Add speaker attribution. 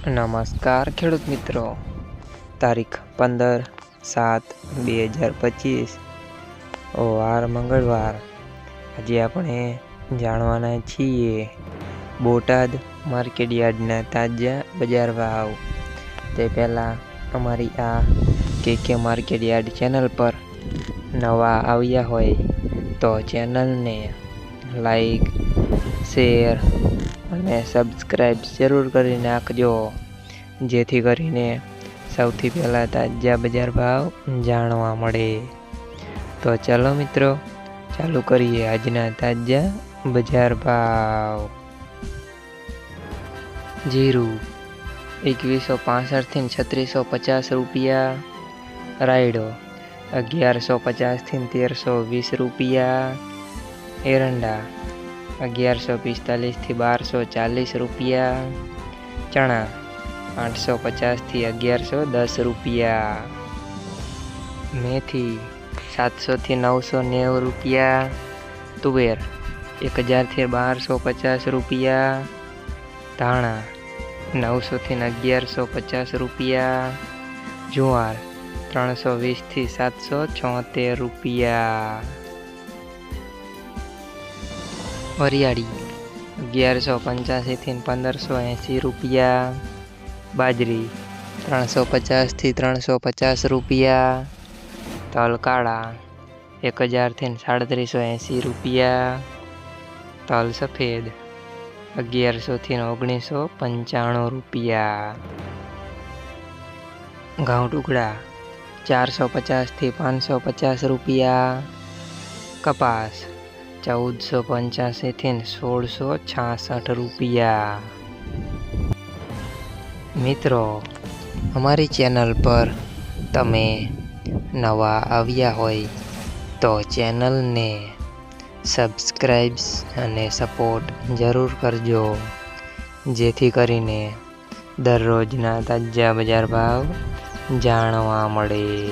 Speaker 1: નમસ્કાર, ખેડૂત મિત્રો. તારીખ પંદર સાત બે હજાર પચીસ. વાર મંગળવાર. આજે આપણે જાણવાના છીએ બોટાદ માર્કેટ યાર્ડના તાજા બજાર ભાવ. તે પહેલાં અમારી આ કે કે માર્કેટ યાર્ડ ચેનલ પર નવા આવ્યા હોય તો ચેનલને લાઈક શેર અને સબસ્ક્રાઈબ જરૂર કરી નાખજો જેથી કરીને સૌથી પહેલાં તાજા બજાર ભાવ જાણવા મળે. તો ચાલો મિત્રો, ચાલુ કરીએ આજના તાજા બજાર ભાવ. જીરું એકવીસો પાસઠથી છત્રીસો પચાસ રૂપિયા. રાયડો અગિયારસો પચાસથી તેરસો વીસ રૂપિયા. એરંડા અગિયારસો પિસ્તાલીસથી બારસો ચાલીસ રૂપિયા. ચણા આઠસો પચાસથી અગિયારસો દસ રૂપિયા. મેથી સાતસોથી નવસો નેવું રૂપિયા. તુવેર એક હજારથી બારસો પચાસ રૂપિયા. ધાણા નવસોથી અગિયારસો પચાસ રૂપિયા. જુવાર ત્રણસો વીસથી સાતસો છોતેર રૂપિયા. વરિયાળી, અગિયારસો પંચ્યાસીથી પંદરસો એંસી રૂપિયા. બાજરી, ત્રણસો પચાસથી ત્રણસો પચાસ રૂપિયા. તલ કાળા એક હજારથી સાડત્રીસો એંસી રૂપિયા. તલ સફેદ અગિયારસોથી ઓગણીસો પંચાણું રૂપિયા. ઘઉં ટુકડા ચારસો પચાસથી પાંચસો પચાસ રૂપિયા. કપાસ ચૌદસો પંચ્યાસીથી સોળસો છાસઠ રૂપિયા. મિત્રો, અમારી ચેનલ પર તમે નવા આવ્યા હોય તો ચેનલને સબસ્ક્રાઈબ્સ અને સપોર્ટ જરૂર કરજો. જેથી કરીને દરરોજના તાજા બજાર ભાવ જાણવા મળે.